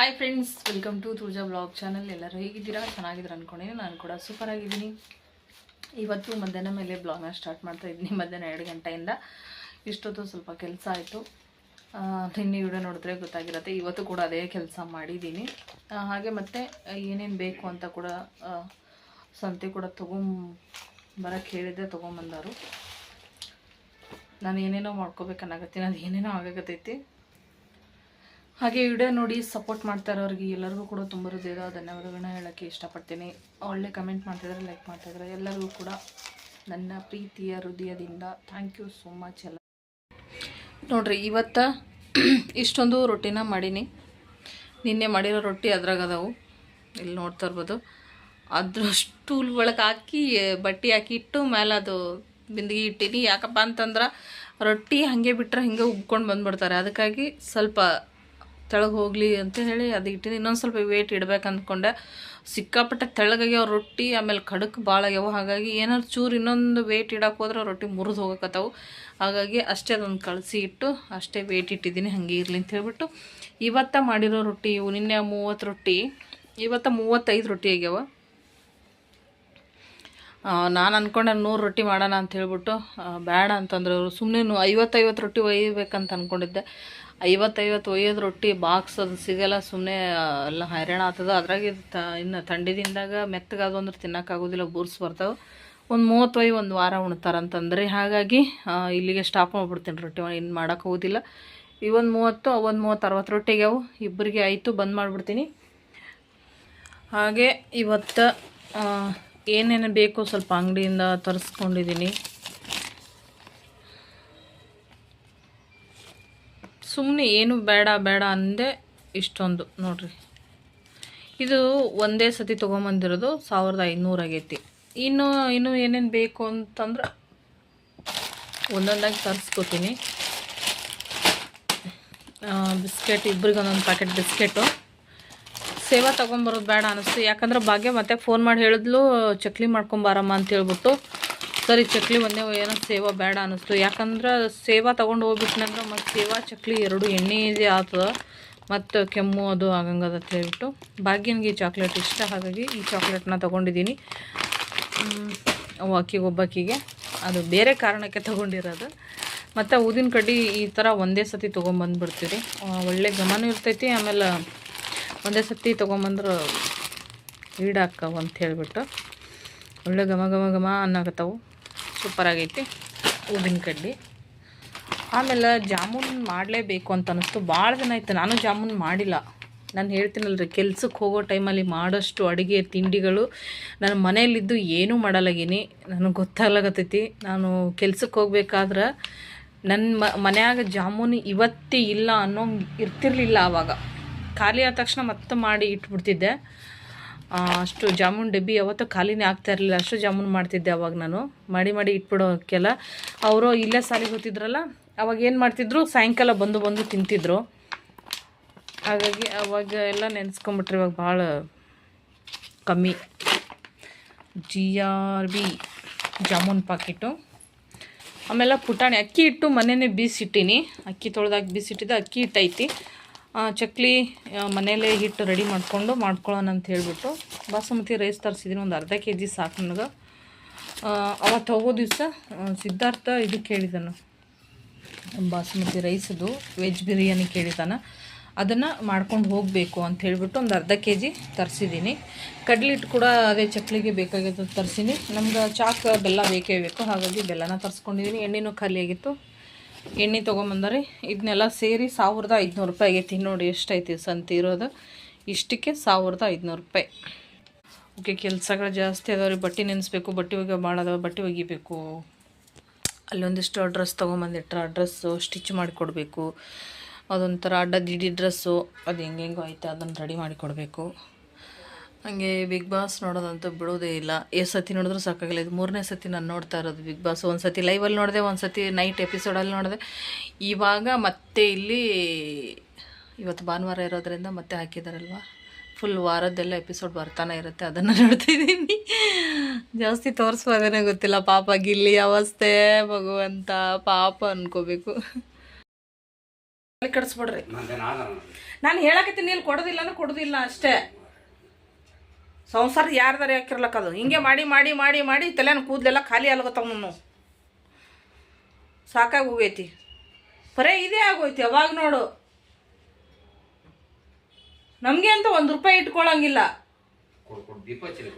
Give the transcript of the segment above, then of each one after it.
Hi friends welcome to Tulaja blog channel ಎಲ್ಲರೂ ಹೇಗಿದ್ದೀರಾ? ಚೆನ್ನಾಗಿದ್ದೀರಾ ಅಂದ್ಕೊಂಡಿದ್ದೀನಿ ನಾನು ಕೂಡ ಸೂಪರ್ ಆಗಿದ್ದೀನಿ. ಇವತ್ತು ಮಧ್ಯಾಹ್ನ ಮೇಲೆ ಬ್ಲಾಗ್ನ ಸ್ಟಾರ್ಟ್ ಮಾಡ್ತಾ ಇದ್ದೀನಿ. ಮಧ್ಯಾಹ್ನ ಎರಡು ಗಂಟೆಯಿಂದ. ಇಷ್ಟೊತ್ತು ಸ್ವಲ್ಪ ಕೆಲಸ ಆಯಿತು. ನಿನ್ನೆ ವಿಡಿಯೋ ನೋಡಿದ್ರೆ ಗೊತ್ತಾಗಿರುತ್ತೆ. ಇವತ್ತು ಕೂಡ ಅದೇ ಕೆಲಸ ಮಾಡಿದ್ದೀನಿ. ಹಾಗೆ ಮತ್ತೆ ಏನೇನು ಬೇಕು ಅಂತ ಕೂಡ ಸಂತೆ ಕೂಡ ತೊಗೊಂಬರಕ್ಕೆ ಹೇಳಿದ್ದೆ ತೊಗೊಂಬಂದರು ನಾನು ಏನೇನೋ ಮಾಡ್ಕೋಬೇಕನ್ನಾಗತ್ತೆ. ಅದು ಏನೇನೋ ಆಗಾಗತ್ತೈತಿ ಹಾಗೆ ವಿಡಿಯೋ ನೋಡಿ ಸಪೋರ್ಟ್ ಮಾಡ್ತಾ ಇರೋರಿಗೆ ಎಲ್ಲರಿಗೂ ಕೂಡ ತುಂಬ ಹೃದಯದ ಧನ್ಯವಾದಗಳನ್ನ ಹೇಳೋಕ್ಕೆ ಇಷ್ಟಪಡ್ತೀನಿ. ಒಳ್ಳೆ ಕಮೆಂಟ್ ಮಾಡ್ತಿದ್ದಾರೆ ಲೈಕ್ ಮಾಡ್ತಾಯಿದ್ರೆ ಎಲ್ಲರಿಗೂ ಕೂಡ ನನ್ನ ಪ್ರೀತಿಯ ಹೃದಯದಿಂದ ಥ್ಯಾಂಕ್ ಯು ಸೋ ಮಚ್ ಎಲ್ಲ. ನೋಡ್ರಿ, ಇವತ್ತ ಇಷ್ಟೊಂದು ರೊಟ್ಟಿನ ಮಾಡೀನಿ. ನಿನ್ನೆ ಮಾಡಿರೋ ರೊಟ್ಟಿ ಅದ್ರಾಗ ಅದಾವು. ಇಲ್ಲಿ ನೋಡ್ತಾ ಇರ್ಬೋದು. ಸ್ಟೂಲ್ ಒಳಗೆ ಹಾಕಿ, ಬಟ್ಟೆ ಹಾಕಿ ಇಟ್ಟು ಮೇಲೆ ಅದು ಬಿಂದಿಗೆ ಇಟ್ಟೀನಿ. ಯಾಕಪ್ಪ ಅಂತಂದ್ರೆ ರೊಟ್ಟಿ ಹಾಗೆ ಬಿಟ್ಟರೆ ಹಿಂಗೆ ಉಬ್ಕೊಂಡು ಬಂದುಬಿಡ್ತಾರೆ. ಅದಕ್ಕಾಗಿ ಸ್ವಲ್ಪ ತೆಳಗೆ ಹೋಗಲಿ ಅಂತ ಹೇಳಿ ಅದು ಇಟ್ಟಿನಿ. ಇನ್ನೊಂದು ಸ್ವಲ್ಪ ವೇಟ್ ಇಡ್ಬೇಕು ಅಂದ್ಕೊಂಡೆ ಸಿಕ್ಕಾಪಟ್ಟೆ ತೆಳ್ಳಗಾಗ್ಯಾವ ರೊಟ್ಟಿ, ಆಮೇಲೆ ಖಡಕ್ ಭಾಳ ಆಗ್ಯಾವ. ಹಾಗಾಗಿ ಏನಾದ್ರು ಚೂರು ಇನ್ನೊಂದು ವೇಟ್ ಇಡಕ್ಕೆ ಹೋದ್ರೆ ರೊಟ್ಟಿ ಮುರಿದು ಹೋಗಕತ್ತಾವು. ಹಾಗಾಗಿ ಅಷ್ಟೇ ಅದೊಂದು ಕಳಿಸಿ ಇಟ್ಟು ಅಷ್ಟೇ ವೇಟ್ ಇಟ್ಟಿದ್ದೀನಿ. ಹಾಗೆ ಇರಲಿ ಅಂತ ಹೇಳ್ಬಿಟ್ಟು ಇವತ್ತ ಮಾಡಿರೋ ರೊಟ್ಟಿ ಇವು. ನಿನ್ನೆ ಮೂವತ್ತು ರೊಟ್ಟಿ, ಇವತ್ತ ಮೂವತ್ತೈದು ರೊಟ್ಟಿ ಆಗ್ಯಾವ. ನಾನು ಅಂದ್ಕೊಂಡೆ ನೂರು ರೊಟ್ಟಿ ಮಾಡೋಣ ಅಂತ ಹೇಳ್ಬಿಟ್ಟು ಬೇಡ ಅಂತಂದ್ರೆ ಅವರು. ಸುಮ್ಮನೆ ಐವತ್ತೈವತ್ತು ರೊಟ್ಟಿ ಒಯ್ಯಬೇಕಂತ ಅಂದ್ಕೊಂಡಿದ್ದೆ ಐವತ್ತೈವತ್ತು ಒಯ್ಯೋದು ರೊಟ್ಟಿ ಬಾಕ್ಸ್ ಅದು ಸಿಗಲ್ಲ ಸುಮ್ಮನೆ ಎಲ್ಲ ಹೈರಾಣ ಆಗ್ತದೆ. ಅದ್ರಾಗ ತ, ಇನ್ನು ಥಂಡಿದಿಂದಾಗ ಮೆತ್ತಗಾದು ಅಂದ್ರೆ ತಿನ್ನೋಕ್ಕಾಗೋದಿಲ್ಲ ಬೂರ್ಸ್ ಬರ್ತಾವೆ. ಒಂದು ಒಯ್, ಒಂದು ವಾರ ಉಣ್ತಾರಂತಂದ್ರೆ ಹಾಗಾಗಿ ಇಲ್ಲಿಗೆ ಸ್ಟಾಪ್ ಮಾಡ್ಬಿಡ್ತೀನಿ ರೊಟ್ಟಿ ಇನ್ನು ಮಾಡೋಕೆ ಹೋಗೋದಿಲ್ಲ. ಇವೊಂದು ಮೂವತ್ತು ಅವೊಂದು ಮೂವತ್ತು ಅರವತ್ತು ರೊಟ್ಟಿಗೆ ಅವು ಇಬ್ಬರಿಗೆ ಆಯಿತು, ಬಂದ್ ಮಾಡಿಬಿಡ್ತೀನಿ. ಹಾಗೆ ಇವತ್ತು ಏನೇನು ಬೇಕು ಸ್ವಲ್ಪ ಅಂಗಡಿಯಿಂದ ತರಿಸ್ಕೊಂಡಿದ್ದೀನಿ ಸುಮ್ಮನೆ ಏನು ಬೇಡ ಬೇಡ ಅಂದೆ ಇಷ್ಟೊಂದು ನೋಡ್ರಿ. ಇದು ಒಂದೇ ಸತಿ ತೊಗೊಂಬಂದಿರೋದು ಸಾವಿರದ ಐನೂರು ಆಗೈತಿ. ಇನ್ನು ಇನ್ನು ಏನೇನು ಬೇಕು ಅಂತಂದ್ರೆ ಒಂದೊಂದಾಗಿ ತರಿಸ್ಕೋತೀನಿ. ಬಿಸ್ಕೆಟ್, ಇಬ್ರಿಗೆ ಒಂದೊಂದು ಪ್ಯಾಕೆಟ್ ಬಿಸ್ಕೆಟು. ಸೇವಾ ತೊಗೊಂಬರೋದು ಬೇಡ ಅನ್ನಿಸ್ತು ಯಾಕಂದ್ರೆ ಭಾಗ್ಯ ಮತ್ತೆ ಫೋನ್ ಮಾಡಿ ಹೇಳಿದ್ಲು, ಚಕ್ಲಿ ಮಾಡ್ಕೊಂಬಾರಮ್ಮ ಅಂತ ಹೇಳ್ಬಿಟ್ಟು ಸರಿ, ಚಕ್ಲಿ ಒಂದೇ ಏನೋ ಸೇವಾ ಬೇಡ ಅನ್ನಿಸ್ತು. ಯಾಕಂದ್ರೆ ಸೇವಾ ತೊಗೊಂಡು ಹೋಗ್ಬಿಟ್ನಂದ್ರೆ ಮತ್ತು ಸೇವಾ, ಚಕ್ಲಿ ಎರಡು ಎಣ್ಣೆ ಇದೆ ಆಗ್ತದ ಮತ್ತು ಕೆಮ್ಮು ಅದು ಆಗಂಗದ ಅಂತ ಹೇಳ್ಬಿಟ್ಟು ಭಾಗ್ಯನಿಗೆ ಈ ಚಾಕ್ಲೇಟ್ ಇಷ್ಟ, ಹಾಗಾಗಿ ಈ ಚಾಕ್ಲೇಟ್ನ ತೊಗೊಂಡಿದ್ದೀನಿ. ಅಕ್ಕಿಗೆ, ಒಬ್ಬಕ್ಕಿಗೆ. ಅದು ಬೇರೆ ಕಾರಣಕ್ಕೆ ತೊಗೊಂಡಿರೋದು. ಮತ್ತು ಊದಿನ ಕಡ್ಡಿ ಈ ಥರ ಒಂದೇ ಸತಿ ತೊಗೊಂಬಂದ್ಬಿಡ್ತೀರಿ. ಒಳ್ಳೆ ಗಮನ ಇರ್ತೈತಿ, ಆಮೇಲೆ ಒಂದೇ ಸತಿ ತೊಗೊಂಬಂದ್ರೆ ಈಡಾಕ್ಕವು ಅಂತ ಹೇಳ್ಬಿಟ್ಟು. ಒಳ್ಳೆ ಘಮ ಘಮ ಘಮ ಅನ್ನಕತ್ತವು. ಸೂಪರ್ ಆಗೈತಿ. ಊದಿನ ಕಡ್ಡಿ. ಆಮೇಲೆ ಜಾಮೂನ್ ಮಾಡಲೇಬೇಕು ಅಂತ ಅನ್ನಿಸ್ತು. ಭಾಳ ದಿನ ಆಯಿತು, ನಾನು ಜಾಮೂನ್ ಮಾಡಿಲ್ಲ. ನಾನು ಹೇಳ್ತೀನಲ್ರಿ ಕೆಲ್ಸಕ್ಕೆ ಹೋಗೋ ಟೈಮಲ್ಲಿ ಮಾಡೋಷ್ಟು ಅಡುಗೆ ತಿಂಡಿಗಳು ನಾನು ಮನೆಯಲ್ಲಿದ್ದು ಏನೂ ಮಾಡಲಾಗೀನಿ. ನನಗೆ ಗೊತ್ತಾಗ್ಲಾಗತ್ತೈತಿ ನಾನು ಕೆಲ್ಸಕ್ಕೆ ಹೋಗ್ಬೇಕಾದ್ರೆ ನನ್ನ ಮ, ಮನ್ಯಾಗ ಜಾಮೂನು ಇವತ್ತೇ ಇಲ್ಲ ಅನ್ನೋ ಇರ್ತಿರ್ಲಿಲ್ಲ ಆವಾಗ. ಖಾಲಿ ಆದ ತಕ್ಷಣ ಮತ್ತೆ ಮಾಡಿ ಇಟ್ಬಿಡ್ತಿದ್ದೆ. ಅಷ್ಟು ಜಾಮೂನ್ ಡಬ್ಬಿ ಯಾವತ್ತೂ ಖಾಲಿನೇ ಆಗ್ತಾ ಇರಲಿಲ್ಲ. ಅಷ್ಟು ಜಾಮೂನ್ ಮಾಡ್ತಿದ್ದೆ ಅವಾಗ ನಾನು. ಮಾಡಿ ಮಾಡಿ ಇಟ್ಬಿಡೋಕ್ಕೆಲ್ಲ ಅವರು ಇಲ್ಲೇ ಸಾಲಿಗೆ ಹೋಗ್ತಿದ್ರಲ್ಲ, ಅವಾಗ ಏನು ಮಾಡ್ತಿದ್ರು? ಸಾಯಂಕಾಲ ಬಂದು ಬಂದು ತಿಂತಿದ್ರು. ಹಾಗಾಗಿ ಅವಾಗ ಎಲ್ಲ ನೆನೆಸ್ಕೊಂಬಿಟ್ರೆ. ಇವಾಗ ಭಾಳ ಕಮ್ಮಿ. G R B jamun packet. ಆಮೇಲೆ ಪುಟಾಣಿ. ಅಕ್ಕಿ ಇಟ್ಟು ಮನೆಯೇ ಬೀಸಿಟ್ಟಿನಿ. ಅಕ್ಕಿ ತೊಳೆದಾಕಿ ಬೀಸಿಟ್ಟಿದ್ದೆ. ಅಕ್ಕಿ ಹಿಟ್ಟೈತಿ. ಚಕ್ಲಿ ಮನೆಯಲ್ಲೇ ಹಿಟ್ಟು ರೆಡಿ ಮಾಡಿಕೊಂಡು ಮಾಡ್ಕೊಳ್ಳೋಣ ಅಂತ ಹೇಳಿಬಿಟ್ಟು ಬಾಸುಮತಿ ರೈಸ್ ತರಿಸಿದ್ದೀನಿ. ಒಂದು ಅರ್ಧ ಕೆ ಜಿ ಸಾಕು ನನಗೆ. ಅವತ್ತು ಹೋಗೋ ದಿವಸ ಸಿದ್ಧಾರ್ಥ ಇದು ಕೇಳಿದನು. ಬಾಸುಮತಿ ರೈಸದು ವೆಜ್ ಬಿರಿಯಾನಿ ಕೇಳಿದಾನ. ಅದನ್ನು ಮಾಡ್ಕೊಂಡು ಹೋಗಬೇಕು ಅಂತ ಹೇಳಿಬಿಟ್ಟು ಒಂದು ಅರ್ಧ ಕೆ ಜಿ ತರಿಸಿದ್ದೀನಿ. ಕಡ್ಲಿಟ್ಟು ಕೂಡ ಅದೇ ಚಕ್ಲಿಗೆ ಬೇಕಾಗಿತ್ತು ತರಿಸಿನಿ. ನಮ್ಗೆ ಚಾಕ್ ಬೆಲ್ಲ ಬೇಕೇ ಬೇಕು. ಹಾಗಾಗಿ ಬೆಲ್ಲನ ತರಿಸ್ಕೊಂಡಿದ್ದೀನಿ ಎಣ್ಣೆನೂ ಖಾಲಿಯಾಗಿತ್ತು. ಎಣ್ಣೆ ತೊಗೊಂಬಂದ್ರಿ. ಇದನ್ನೆಲ್ಲ ಸೇರಿ ಸಾವಿರದ ಐದುನೂರು ರೂಪಾಯಿ ಆಗೈತಿ. ನೋಡಿ ಎಷ್ಟೈತಿ ಸಂತಿ ಇರೋದು. ಇಷ್ಟಕ್ಕೆ ಸಾವಿರದ ಐದುನೂರು ರೂಪಾಯಿ. ಓಕೆ, ಕೆಲಸಗಳು ಜಾಸ್ತಿ ಅದಾವ್ರಿ. ಬಟ್ಟೆ ನೆನೆಸ್ಬೇಕು, ಬಟ್ಟೆ ಒಗೆ ಭಾಳ ಅದಾವೆ. ಬಟ್ಟೆ ಒಗಿಬೇಕು. ಅಲ್ಲೊಂದಿಷ್ಟು ಡ್ರೆಸ್ ತೊಗೊಂಬಂದಿಟ್ರೆ ಡ್ರೆಸ್ಸು ಸ್ಟಿಚ್ ಮಾಡಿಕೊಡ್ಬೇಕು. ಅದೊಂಥರ ಅಡ್ಡ ದಿಡಿ ಡ್ರೆಸ್ಸು, ಅದು ಹೆಂಗೆ ಹೆಂಗೋ ಐತೆ ಅದನ್ನು ರೆಡಿ ಮಾಡಿಕೊಡ್ಬೇಕು. ಹಾಗೆ ಬಿಗ್ ಬಾಸ್ ನೋಡೋದಂತೂ ಬಿಡೋದೇ ಇಲ್ಲ. ಎಷ್ಟು ಸತಿ ನೋಡಿದ್ರೂ ಸಾಕಾಗಿಲ್ಲ. ಇದು ಮೂರನೇ ಸತಿ ನಾನು ನೋಡ್ತಾ ಇರೋದು ಬಿಗ್ ಬಾಸ್ ಒಂದು ಸತಿ ಲೈವಲ್ಲಿ ನೋಡಿದೆ ಒಂದು ಸತಿ ನೈಟ್ ಎಪಿಸೋಡಲ್ಲಿ ನೋಡಿದೆ. ಇವಾಗ ಮತ್ತೆ ಇಲ್ಲಿ ಇವತ್ತು ಭಾನುವಾರ ಇರೋದ್ರಿಂದ ಮತ್ತೆ ಹಾಕಿದಾರಲ್ವ? ಫುಲ್ ವಾರದ್ದೆಲ್ಲ ಎಪಿಸೋಡ್ ಬರ್ತಾನೆ ಇರುತ್ತೆ. ಅದನ್ನು ನೋಡ್ತಿದ್ದೀನಿ ಜಾಸ್ತಿ ತೋರಿಸುವಾಗನೇ ಗೊತ್ತಿಲ್ಲ. ಪಾಪ ಗಿಲ್ಲಿ ಅವಸ್ಥೆ ಭಗವಂತ ಪಾಪ ಅನ್ಕೋಬೇಕು. ಕಡಿಸ್ಬಿಡ್ರಿ ನಾನು ಹೇಳಕತ್ತೀನಿ ಇಲ್ಲಿ ಕೊಡೋದಿಲ್ಲ ಅಂದ್ರೆ ಕೊಡೋದಿಲ್ಲ ಅಷ್ಟೇ. ಸಂಸಾರ ಯಾರ್ದಾರ ಯಾಕಿರ್ಲಕ್ಕ ಅದು? ಹಿಂಗೆ ಮಾಡಿ ಮಾಡಿ ಮಾಡಿ ಮಾಡಿ ತಲೆನ ಕೂದಲೆಲ್ಲ ಖಾಲಿ ಆಲ್ಗತ್ತಾವ ನಾನು ಸಾಕಾಗಿ ಹೋಗೈತಿ. ಬರೇ ಇದೇ ಆಗೋಯ್ತಿ ಅವಾಗ ನೋಡು. ನಮಗೆ ಅಂತ ಒಂದು ರೂಪಾಯಿ ಇಟ್ಕೊಳ್ಳಂಗಿಲ್ಲ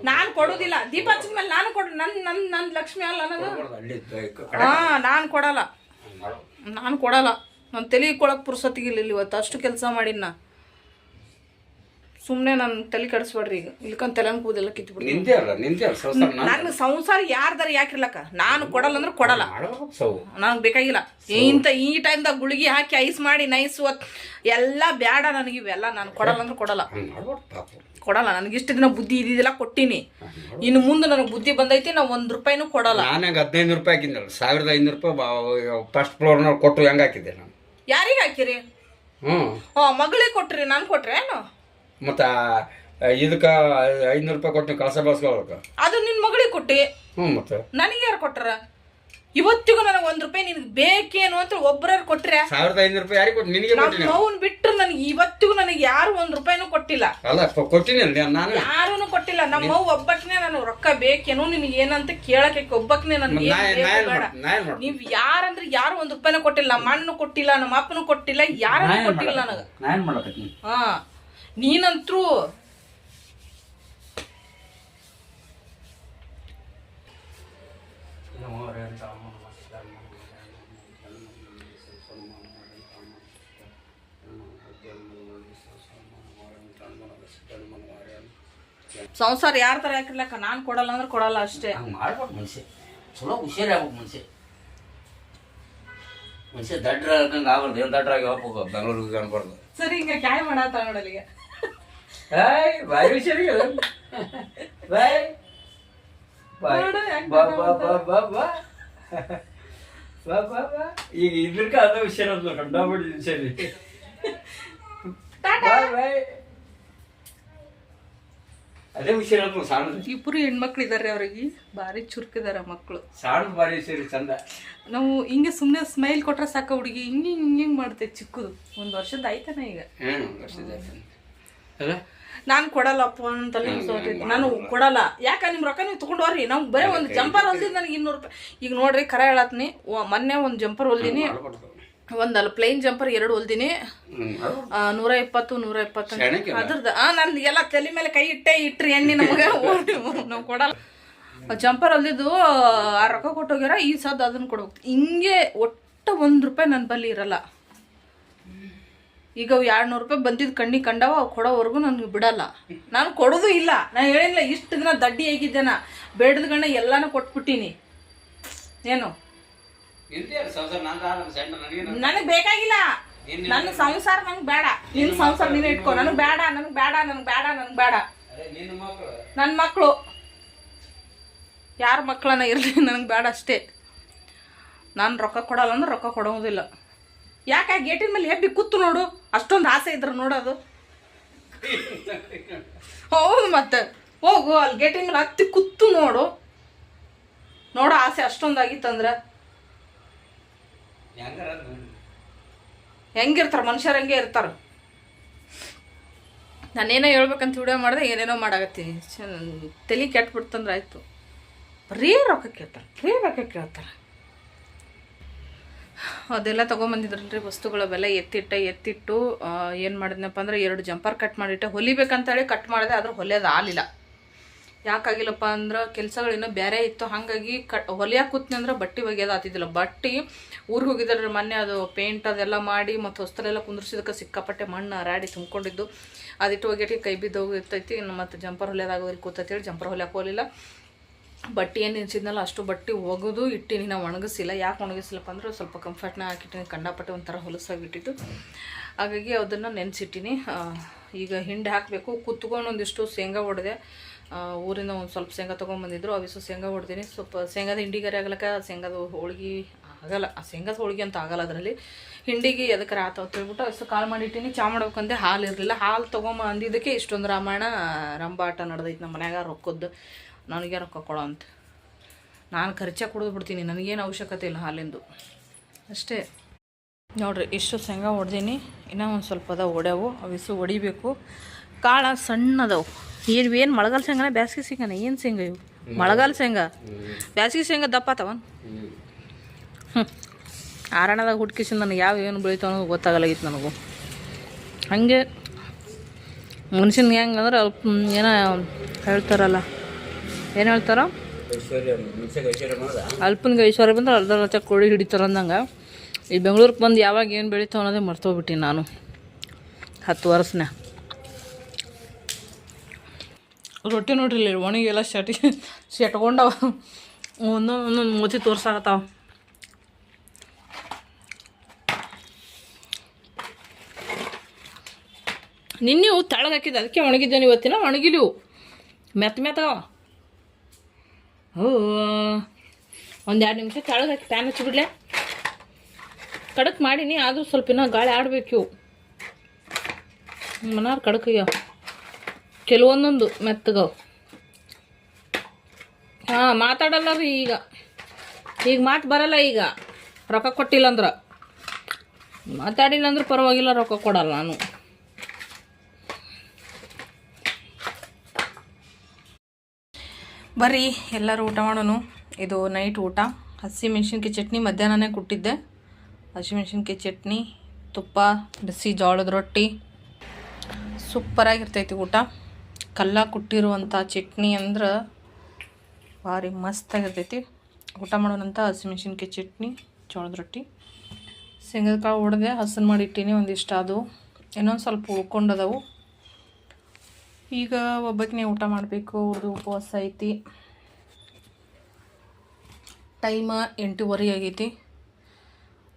ನಾನು ಕೊಡೋದಿಲ್ಲ. ದೀಪ ಹಚ್ಚಿದ ಮೇಲೆ ನಾನು ಕೊಡ ನನ್ನ ನನ್ನ ನನ್ನ ಲಕ್ಷ್ಮಿ ಅಲ್ಲ ಅನ್ನೋದು ಹಾ, ನಾನು ಕೊಡಲ್ಲ. ನಾನು ಕೊಡಲ್ಲ. ನಾನು ತಲೆ ಕೊಳಕ್ಕೆ ಪುರ್ಸೊತ್ತಿಗಿಲ್ಲ ಇವತ್ತು. ಅಷ್ಟು ಕೆಲಸ ಮಾಡಿನ ಸುಮ್ಮನೆ ನಾನು ತಲೆ ಕಡಿಸ್ಬೇಡ್ರಿ ಈಗ. ಇಲ್ಕೊಂಡ್ ತಲೆ ಕೂದೆಲ್ಲ ಕಿತ್ಬಿಡ್ರಿ ನಿಂದೆ ಅಲ್ಲ ನಿಂದೆ ಅಲ್ಲ ಸಂಸಾರ ನಾನು. ನನ್ನ ಸಂಸಾರ ಯಾರ್ದಾರ ಯಾಕಿರ್ಲಕ್ಕ ನಾನು ಕೊಡಲ್ಲ ಅಂದ್ರೆ ಕೊಡಲ್ಲ. ಮಾಡ್ಬೇಕು ನನಗೆ ಬೇಕಾಗಿಲ್ಲ. ಇಂಥ ಈ ಟೈಮ್ದಾಗ ಗುಳಿಗೆ ಹಾಕಿ ಐಸ್ ಮಾಡಿ ನೈಸ್ ಒತ್ ಎಲ್ಲ ಬೇಡ ನನಗೆ ಇವೆಲ್ಲ. ನಾನು ಕೊಡಲ್ಲ ಅಂದ್ರೆ ಕೊಡಲ್ಲ. ಹಂಗೆ ಮಾಡ್ಬಾರ್ದು ಪಾಪ. ಕೊಡಲ್ಲ. ನನಗೆ ಇಷ್ಟು ದಿನ ಬುದ್ಧಿ ಇದ್ದಿದ್ದೆಲ್ಲ ಕೊಟ್ಟಿನಿ. ಇನ್ನು ಮುಂದೆ ನನಗೆ ಬುದ್ಧಿ ಬಂದೈತಿ ನಾ ಒಂದ್ ರೂಪಾಯಿನೂ ಕೊಡಲ್ಲ. ನಾನು ಹಂಗೆ ಹದಿನೈದು ರೂಪಾಯಿ ಹಾಕಿದ್ನಲ್ಲ ಸಾವಿರದ ಐನೂರು ರೂಪಾಯಿ ಫಸ್ಟ್ ಫ್ಲೋರ್ನವ್ರು ಕೊಟ್ಟು ಹೆಂಗೆ ಹಾಕಿದ್ದೆ ನಾನು? ಯಾರಿಗೆ ಹಾಕಿರಿ? ಹ್ಞೂ ಹಾಂ ಮಗಳಿಗೆ ಕೊಟ್ರಿ ನಾನು ಕೊಟ್ರೆ ಏನು? ಮತ್ತು ಇದಕ್ಕ ಐನೂರು ರೂಪಾಯಿ ಕೊಟ್ಟು ಕಳಸ ಬಳಸ್ಕೊಳಕ್ಕೆ ಅದು ನಿನ್ನ ಮಗಳಿಗೆ ಕೊಟ್ಟಿ? ಹ್ಞೂ ಮತ್ತೆ? ನನಗೆ ಯಾರು ಕೊಟ್ಟಾರ? ಇವತ್ತಿಗೂ ನನಗೆ ಒಂದು ರೂಪಾಯಿ ನಿನ್ಗೆ ಬೇಕೇನು ಅಂತ ಒಬ್ಬರಾರು ಕೊಟ್ರೆ ಸಾವಿರದ ಐನೂರು ರೂಪಾಯಿ ಯಾರಿಗೆ ಕೊಟ್ಟು ನಿನಗೆ ಕೊಟ್ಟಿನಿ. ನೋವನ್ ಬಿಟ್ಟರು ನನಗೆ ಇವತ್ತಿಗೂ ನನಗೆ ಯಾರು ಒಂದು ರೂಪಾಯಿನೂ ಕೊಟ್ಟಿಲ್ಲ. ಅಲ್ಲ ಕೊಟ್ಟಿನಿ ನಾನು. ಯಾರೂ ಕೊಟ್ಟಿಲ್ಲ. ನಮ್ಮ ಅವ್ವ ಒಬ್ಬಕ್ಕನೆ ನಾನು ರೊಕ್ಕ ಬೇಕೇನು ನಿನಗೆ ಏನಂತ ಕೇಳಕ್ಕೆ ಒಬ್ಬಕ್ಕನೆ ನನಗೆ ನೀವ್ ಯಾರಂದ್ರೆ ಯಾರು ಒಂದ್ ರೂಪಾಯಿನೂ ಕೊಟ್ಟಿಲ್ಲ. ನಮ್ಮ ಅಣ್ಣನು ಕೊಟ್ಟಿಲ್ಲ ನಮ್ಮ ಅಪ್ಪನೂ ಕೊಟ್ಟಿಲ್ಲ ಯಾರು ಕೊಟ್ಟಿಲ್ಲ ನನಗೆ. ಮಾಡಕತ್ತೀನಿ ಹಾ. ನೀನಂತ್ರು ಸಂಸಾರ ಯಾರ ತರ ಹಾಕಿರ್ಲಕ್ಕ? ನಾನ್ ಕೊಡಲ್ಲ ಅಂದ್ರೆ ಕೊಡಲ್ಲ ಅಷ್ಟೇ. ಹಂಗೆ ಮಾಡ್ಬೇಕು ಮನುಷ್ಯ ಚಲೋ ಹುಷಾರಾಗ್ಬೇಕು ಮನುಷ್ಯ ಮನುಷ್ಯ ದಡ್ರ ಹಂಗೆ ಆಗ್ಬಾರ್ದು. ಏನು ದಡ್ರಾಗಿ ಹೋಗ್ಬೇಕು ಬೆಂಗಳೂರಿಗೆ ಅನ್ಬಾರ್ದು ಸರಿ ಹಿಂಗ ಕ್ಯಾಯ್ ಮಾಡತ್ತ ನೋಡಲಿಗ ಏಯ್ ಬಾಯ್ ಹುಷಾರಿ ಬಾಯ್. ಬಾಯ್. ಬಾ ಬಾ ಬಾ ಬಾ ಬಾ. ಬಾ ಬಾ ಬಾ. ಈಗ ಇದ್ರಕ ಅದ ಹುಷಾರ ಅಂತ ಕಂಡಾಬಿಡಿ ಹುಷಾರಿ. ಬಾಯ್ ಬಾಯ್. ಅದೇ ಹುಷಾರ ಸಣ್ಣ ಇಬ್ಬರು ಹೆಣ್ಮಕ್ಳು ಇದಾರೆ ಅವ್ರಿಗೆ. ಭಾರಿ ಚುರುಕಿದಾರ ಮಕ್ಕಳು ಸಣ್ಣ ಬಾರಿ ಹುಷಾರಿ ಚಂದ. ನಾವು ಹಿಂಗೆ ಸುಮ್ಮನೆ ಸ್ಮೈಲ್ ಕೊಟ್ರೆ ಸಾಕ ಹುಡುಗಿ. ಹಿಂಗೆ ಹಿಂಗೆ ಮಾಡ್ತೇವೆ ಮಾಡುತ್ತೆ ಚಿಕ್ಕದು. ಒಂದು ವರ್ಷದ ಆಯ್ತಾನ ಈಗ. ಹ್ಞೂ ವರ್ಷದ ಅಲ್ಲ ನಾನು ಕೊಡಲ್ಲಪ್ಪ ಅಂತ ನಾನು ಕೊಡಲ್ಲ. ಯಾಕೆ ನಿಮ್ಮ ರೊಕ್ಕ ನೀವು ತೊಗೊಂಡು ನಮ್ಗೆ ಬರೀ ಒಂದು ಜಂಪರ್ ಹೊಲ್ದಿದ್ದು ನನಗೆ ಇನ್ನೂರು ರೂಪಾಯಿ. ಈಗ ನೋಡ್ರಿ ಕರೆ ಹೇಳತ್ನಿ. ಮೊನ್ನೆ ಒಂದು ಜಂಪರ್ ಹೊಲ್ದಿನಿ. ಒಂದಲ್ಲ ಪ್ಲೈನ್ ಜಂಪರ್ ಎರಡು ಹೊಲ್ದಿನಿ. ನೂರ ಇಪ್ಪತ್ತು ನೂರ ಇಪ್ಪತ್ತು? ಅದ್ರದ್ದು ನಂದು ಎಲ್ಲ ತಲೆ ಮೇಲೆ ಕೈ ಇಟ್ಟೆ ಇಟ್ರಿ ಎಣ್ಣೆ ನಮಗೆ. ನಾವು ಕೊಡಲ್ಲ. ಜಂಪರ್ ಹೊಲ್ದಿದ್ದು ಆ ರೊಕ್ಕ ಕೊಟ್ಟೋಗ್ಯಾರ ಈ ಸದ್ದು ಅದನ್ನ ಕೊಡ್ಬೇಕು. ಹಿಂಗೆ ಒಟ್ಟು ಒಂದು ರೂಪಾಯಿ ನನ್ನ ಬಲ್ಲಿ ಇರಲ್ಲ. ಈಗ ಅವು ಎರಡು ನೂರು ರೂಪಾಯಿ ಬಂದಿದ್ದು ಕಣ್ಣಿಗೆ ಕಂಡವ ಅವು ಕೊಡೋವರೆಗೂ ನನಗೆ ಬಿಡಲ್ಲ. ನಾನು ಕೊಡೋದು ಇಲ್ಲ. ನಾನು ಹೇಳಿಲ್ಲ ಇಷ್ಟು ದಿನ ದಡ್ಡಿ ಹೇಗಿದ್ದೇನ? ಬೇಡದ ಗಣ್ಣ ಎಲ್ಲಾನು ಕೊಟ್ಬಿಟ್ಟಿನಿ. ಏನು? ನನಗೆ ಬೇಕಾಗಿಲ್ಲ. ನನ್ನ ಸಂಸಾರ ನಂಗೆ ಬೇಡ. ನಿನ್ನ ಸಂಸಾರ ನೀನು ಇಟ್ಕೋ. ನನಗೆ ಬೇಡ ನನಗೆ ಬೇಡ ನನಗೆ ಬೇಡ ನನಗೆ ಬೇಡ. ಅದೇ ನಿನ್ನ ಮಕ್ಕಳು ನನ್ನ ಮಕ್ಕಳು ಯಾರ ಮಕ್ಕಳನ್ನ ಇರಲಿ ನನಗೆ ಬೇಡ ಅಷ್ಟೇ. ನಾನು ರೊಕ್ಕ ಕೊಡಲ್ಲ ಅಂದ್ರೆ ರೊಕ್ಕ ಕೊಡೋದಿಲ್ಲ. ಯಾಕೆ ಗೇಟಿನ ಮೇಲೆ ಹೆಬ್ಬಿ ಕೂತು ನೋಡು? ಅಷ್ಟೊಂದು ಆಸೆ ಇದ್ರು ನೋಡೋದು. ಹೌದು ಮತ್ತೆ. ಹೋಗು, ಅಲ್ಲಿ ಗೇಟಿನ ಮೇಲೆ ಹತ್ತಿ ಕೂತು ನೋಡು. ನೋಡೋ ಆಸೆ ಅಷ್ಟೊಂದು ಆಗಿತ್ತಂದ್ರೆ ಹೆಂಗಾರ ಅದು? ಹೆಂಗಿರ್ತಾರೆ? ಮನುಷ್ಯರು ಹಂಗೆ ಇರ್ತಾರೆ. ನಾನೇನೋ ಹೇಳ್ಬೇಕಂತ ವಿಡಿಯೋ ಮಾಡಿದೆ, ಏನೇನೋ ಮಾಡಾಕತ್ತೀನಿ. ತಲೆ ಕೆಟ್ಬಿಡ್ತಂದ್ರೆ ಆಯಿತು. ಬರೀ ರೊಕ್ಕ ಕೇಳ್ತಾರೆ, ಬರೀ ರೊಕ್ಕ ಕೇಳ್ತಾರೆ. ಅದೆಲ್ಲ ತೊಗೊಂಬಂದಿದ್ರಲ್ರಿ, ವಸ್ತುಗಳ ಬೆಲೆ ಎತ್ತಿಟ್ಟೆ, ಎತ್ತಿಟ್ಟು ಏನು ಮಾಡಿದ್ನಪ್ಪ ಅಂದ್ರೆ ಎರಡು ಜಂಪರ್ ಕಟ್ ಮಾಡಿಟ್ಟೆ ಹೊಲಿಬೇಕಂತೇಳಿ ಕಟ್ ಮಾಡಿದೆ, ಆದ್ರೆ ಹೊಲಿಯೋದು ಆಗಲಿಲ್ಲ. ಯಾಕಾಗಿಲ್ಲಪ್ಪ ಅಂದ್ರೆ ಕೆಲಸಗಳು ಇನ್ನೂ ಬೇರೆ ಇತ್ತು, ಹಾಗಾಗಿ ಕಟ್, ಹೊಲಿಯಾಕೆ ಕೂತ್ನಿ ಅಂದ್ರೆ ಬಟ್ಟೆ ಒಗೆಯೋದು ಆತಿದ್ದಿಲ್ಲ ಬಟ್ಟೆ ಊರಿಗೆ ಹೋಗಿದ್ರೆ ಮೊನ್ನೆ ಅದು ಪೇಂಟ್ ಅದೆಲ್ಲ ಮಾಡಿ, ಮತ್ತು ಹೊಸ್ತಲೆಲ್ಲ ಕುಂದ್ರಿಸಿದಕ್ಕೆ ಸಿಕ್ಕಾಪಟ್ಟೆ ಮಣ್ಣು ರಾಡಿ ತುಂಬಿಕೊಂಡಿದ್ದು. ಅದಿಟ್ಟು ಒಗೆಟಿ ಕೈ ಬಿದ್ದು ಹೋಗಿರ್ತೈತಿ ಮತ್ತು ಜಂಪರ್ ಹೊಲಿಯೋದಾಗೋದಿಲ್ಲ ಕೂತೈತೇಳಿ ಜಂಪರ್ ಹೊಲಿಯೋಕೆ ಹೋಗಲಿಲ್ಲ. ಬಟ್ಟೆ ಏನು ನೆನೆಸಿದ್ನಲ್ಲ ಅಷ್ಟು ಬಟ್ಟೆ ಒಗೆದು ಇಟ್ಟಿನಿ. ನಾವು ಒಣಗಿಸಿಲ್ಲ. ಯಾಕೆ ಒಣಗಿಸಿಲ್ಲಪ್ಪ ಅಂದ್ರೆ ಸ್ವಲ್ಪ ಕಂಫರ್ಟ್ನ ಹಾಕಿಟ್ಟಿನಿ. ಕಂಡಾಪಟ್ಟೆ ಒಂಥರ ಹೊಲಸಾಗಿಟ್ಟಿದ್ದು ಹಾಗಾಗಿ ಅದನ್ನು ನೆನೆಸಿಟ್ಟಿನಿ. ಈಗ ಹಿಂಡಿ ಹಾಕಬೇಕು. ಕುತ್ಕೊಂಡು ಒಂದಿಷ್ಟು ಶೇಂಗಾ ಹೊಡೆದೆ ಊರಿಂದ ಒಂದು ಸ್ವಲ್ಪ ಶೇಂಗಾ ತೊಗೊಂಬಂದಿದ್ರು. ಅವಿಸು ಶೇಂಗಾ ಹೊಡ್ದೀನಿ ಸ್ವಲ್ಪ ಶೇಂಗಾದ ಹಿಂಡಿಗರಿ ಆಗ್ಲಕ್ಕ, ಶೇಂಗಾದ ಹೋಳಿಗೆ ಆಗಲ್ಲ. ಆ ಶೇಂಗಾದ ಹೋಳಿಗೆ ಅಂತ ಆಗಲ್ಲ ಅದರಲ್ಲಿ. ಹಿಂಡಿಗೆ ಎದಕ್ಕೆ ರಾತ ಅಂತ ಹೇಳ್ಬಿಟ್ಟು ಅಷ್ಟು ಕಾಳು ಮಾಡಿಟ್ಟಿನಿ ಚಾ ಮಾಡ್ಬೇಕಂದೆ ಹಾಲು ಇರಲಿಲ್ಲ. ಹಾಲು ತೊಗೊಂಬ ಅಂದಿದ್ದಕ್ಕೆ ಇಷ್ಟೊಂದು ರಾಮಾಯಣ ರಂಬಾಟ ನಡೆದೈತೆ ನಮ್ಮ ಮನ್ಯಾಗ ರೊಕ್ಕದ್ದು. ನನಗೆ ರೊಕ್ಕ ಕೊಡೋ ಅಂತ. ನಾನು ಖರ್ಚೆ ಕುಡಿದು ಬಿಡ್ತೀನಿ ನನಗೇನು ಅವಶ್ಯಕತೆ ಇಲ್ಲ ಹಾಲಿಂದು. ಅಷ್ಟೇ. ನೋಡ್ರಿ ಇಷ್ಟು ಶೇಂಗಾ ಹೊಡ್ದೀನಿ. ಇನ್ನೂ ಒಂದು ಸ್ವಲ್ಪ ಅದ ಒಡ್ಯಾವು. ಅವಿಸು ಹೊಡಿಬೇಕು ಕಾಳ ಸಣ್ಣದವು. ಏನು ಏನು ಮಳೆಗಾಲ ಶೇಂಗಾನ? ಬ್ಯಾಸ್ಗೆ ಶೇಂಗಾನ? ಏನು ಶೇಂಗಾ ಇವು? ಮಳೆಗಾಲ ಶೇಂಗಾ? ಬ್ಯಾಸ್ಗೆ ಶೇಂಗಾ ದಪ್ಪ ಆತವನ್ ಹ್ಞೂ ಆರಣದಾಗ ಹುಡ್ಕಿಸಿ ನನಗೆ ಯಾವ ಏನು ಬೆಳಿತಾವ ಅನ್ನೋದು ಗೊತ್ತಾಗಲಾಗಿತ್ತು ನನಗೂ. ಹಾಗೆ ಮನುಷ್ಯನ್ಗೆ ಹೆಂಗಂದ್ರೆ ಏನೋ ಹೇಳ್ತಾರಲ್ಲ ಏನು ಹೇಳ್ತಾರ? ಮನುಷ್ಯಗೆ ಐಶ್ವರ್ಯ ಬಂದ್ರೆ ಅರ್ಧ ಲಕ್ಷ ಕೋಳಿ ಹಿಡಿತಾರ ಅಂದಂಗೆ. ಈ ಬೆಂಗಳೂರಿಗೆ ಬಂದು ಯಾವಾಗ ಏನು ಬೆಳಿತಾವ ಅನ್ನೋದೇ ಮರ್ತೋಗ್ಬಿಟ್ಟಿನಿ ನಾನು. ಹತ್ತು ವರ್ಷನ ರೊಟ್ಟಿ ನೋಡ್ರಿ ಒಣಗೆಲ್ಲ ಶಟಿ ಶೆಟ್ಕೊಂಡವ. ಒಂದೊಂದು ಒಂದೊಂದು ಮೋತಿ ತೋರ್ಸಾಕತ್ತಾವ. ನಿನ್ನೆ ಇವು ಅದಕ್ಕೆ ಒಣಗಿದ್ದೇನೆ ಇವತ್ತಿನ ಒಣಗಿಲಿವು ಮೆತ್ತ ಮೆತ್ತವ ಓ ಒಂದು ಎರಡು ನಿಮಿಷ ಕೆಳಗೆ ಹಾಕಿ ಪ್ಯಾನ್ ಹಚ್ಚಿಬಿಡ್ಲೆ ಕಡಕ್ ಮಾಡೀನಿ, ಆದರೂ ಸ್ವಲ್ಪ ಇನ್ನೂ ಗಾಳಿ ಆಡಬೇಕು. ಇವು ಕಡಕಯ್ಯ ಕೆಲವೊಂದೊಂದು ಮೆತ್ತಗವು. ಹಾಂ, ಮಾತಾಡಲ್ಲ ರೀ ಈಗ. ಈಗ ಮಾತು ಬರಲ್ಲ ಈಗ. ರೊಕ್ಕ ಕೊಟ್ಟಿಲ್ಲ ಅಂದ್ರೆ. ಮಾತಾಡಿಲ್ಲ ಅಂದ್ರೆ ಪರವಾಗಿಲ್ಲ, ರೊಕ್ಕ ಕೊಡಲ್ಲ ನಾನು. ಬರ್ರಿ, ಎಲ್ಲರೂ ಊಟ ಮಾಡೋನು ಇದು ನೈಟ್ ಊಟ. ಹಸಿಮೆಣ್ಸಿನ್ಕಾಯಿ ಚಟ್ನಿ ಮಧ್ಯಾಹ್ನನೇ ಕೊಟ್ಟಿದ್ದೆ. ಹಸಿಮೆಣ್ಸಿನ್ಕಾಯಿ ಚಟ್ನಿ, ತುಪ್ಪ, ಬಿಸಿ ಜೋಳದ ರೊಟ್ಟಿ. ಸೂಪರಾಗಿರ್ತೈತಿ ಊಟ. ಕಲ್ಲ ಕುಟ್ಟಿರುವಂಥ ಚಟ್ನಿ ಅಂದ್ರೆ ಭಾರಿ ಮಸ್ತಾಗಿರ್ತೈತಿ ಊಟ ಮಾಡೋಣಂತ ಹಸಿಮೆಣ್ಸಿನ್ಕಾಯಿ ಚಟ್ನಿ, ಜೋಳದ ರೊಟ್ಟಿ. ಶೇಂಗದ ಕಾಳು ಹೊಡೆದೆ ಹಸನ್ ಮಾಡಿ ಇಟ್ಟೀನಿ, ಒಂದಿಷ್ಟು ಅದು. ಇನ್ನೊಂದು ಸ್ವಲ್ಪ ಉಳ್ಕೊಂಡದವು ಈಗ ಒಬ್ಬಕ್ಕೆ ಊಟ ಮಾಡಬೇಕು ಅವ್ರದ್ದು ಉಪವಾಸ ಐತಿ. ಟೈಮ ಎಂಟೂವರೆ ಆಗೈತಿ.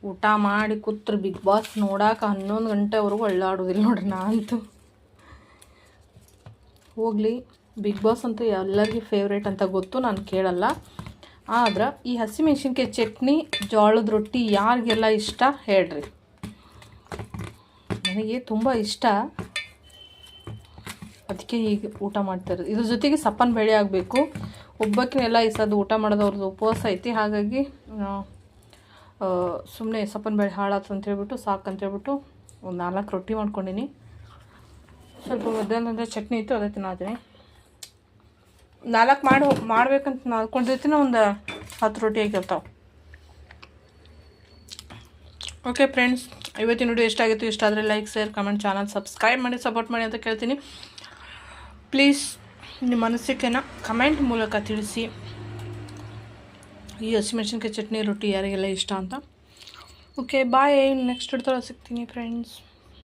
ಊಟ ಮಾಡಿ ಕೂತ್ರೆ ಬಿಗ್ ಬಾಸ್ ನೋಡಕ್ಕೆ ಹನ್ನೊಂದು ಗಂಟೆವರೆಗೂ ಅಳ್ಳಾಡೋದಿಲ್ಲ ನೋಡ್ರಿ ನಾನಂತೂ. ಹೋಗಲಿ, ಬಿಗ್ ಬಾಸ್ ಅಂತೂ ಎಲ್ಲರಿಗೂ ಫೇವ್ರೇಟ್ ಅಂತ ಗೊತ್ತು, ನಾನು ಕೇಳಲ್ಲ. ಆದ್ರೆ ಈ ಹಸಿಮೆಣ್ಸಿನ್ಕಾಯಿ ಚಟ್ನಿ, ಜೋಳದ ರೊಟ್ಟಿ ಯಾರಿಗೆಲ್ಲ ಇಷ್ಟ ಹೇಳ್ರಿ. ನನಗೆ ತುಂಬ ಇಷ್ಟ. ಅದಕ್ಕೆ ಈಗ ಊಟ ಮಾಡ್ತಾರೆ ಇದ್ರ ಜೊತೆಗೆ ಸಪ್ಪನ ಬೇಳೆ ಆಗಬೇಕು. ಒಬ್ಬಕ್ಕಿನೆಲ್ಲ ಸದ್ದು ಊಟ ಮಾಡೋದವ್ರದ್ದು ಉಪವಾಸ ಐತಿ. ಹಾಗಾಗಿ ಸುಮ್ಮನೆ ಸಪ್ಪನ ಬೇಳೆ ಹಾಳಾತು ಅಂತ ಹೇಳ್ಬಿಟ್ಟು, ಸಾಕು ಅಂತ ಹೇಳ್ಬಿಟ್ಟು ಒಂದು ನಾಲ್ಕು ರೊಟ್ಟಿ ಮಾಡ್ಕೊಂಡಿನಿ. ಸ್ವಲ್ಪ ಮಧ್ಯಾಹ್ನದ ಚಟ್ನಿ ಇತ್ತು, ಅದೇ ತಿನ್ನಾದ್ರೆ ನಾಲ್ಕು ಮಾಡಿ, ಮಾಡ್ಬೇಕಂತ ನಾಲ್ಕೊಂಡಿರ್ತೀನಿ ಒಂದು ಹತ್ತು ರೊಟ್ಟಿ ಆಗಿರ್ತಾವೆ. ಓಕೆ ಫ್ರೆಂಡ್ಸ್ ಇವತ್ತಿನ ವಿಡಿಯೋ ಎಷ್ಟಾಗಿತ್ತು ಇಷ್ಟ ಆದರೆ like share comment channel subscribe ಮಾಡಿ ಸಪೋರ್ಟ್ ಮಾಡಿ ಅಂತ ಕೇಳ್ತೀನಿ. ಪ್ಲೀಸ್ ನಿಮ್ಮ ಅನಿಸಿಕೆನ ಕಮೆಂಟ್ ಮೂಲಕ ತಿಳಿಸಿ. ಈ ಹಸಿಮೆಣ್ಸಿನ್ಕಾಯಿ ಚಟ್ನಿ ರೊಟ್ಟಿ ಯಾರಿಗೆಲ್ಲ ಇಷ್ಟ ಅಂತ. ಓಕೆ ಬಾಯ್ ನೆಕ್ಸ್ಟ್ ಹಿಡ್ತಾರ ಸಿಗ್ತೀನಿ ಫ್ರೆಂಡ್ಸ್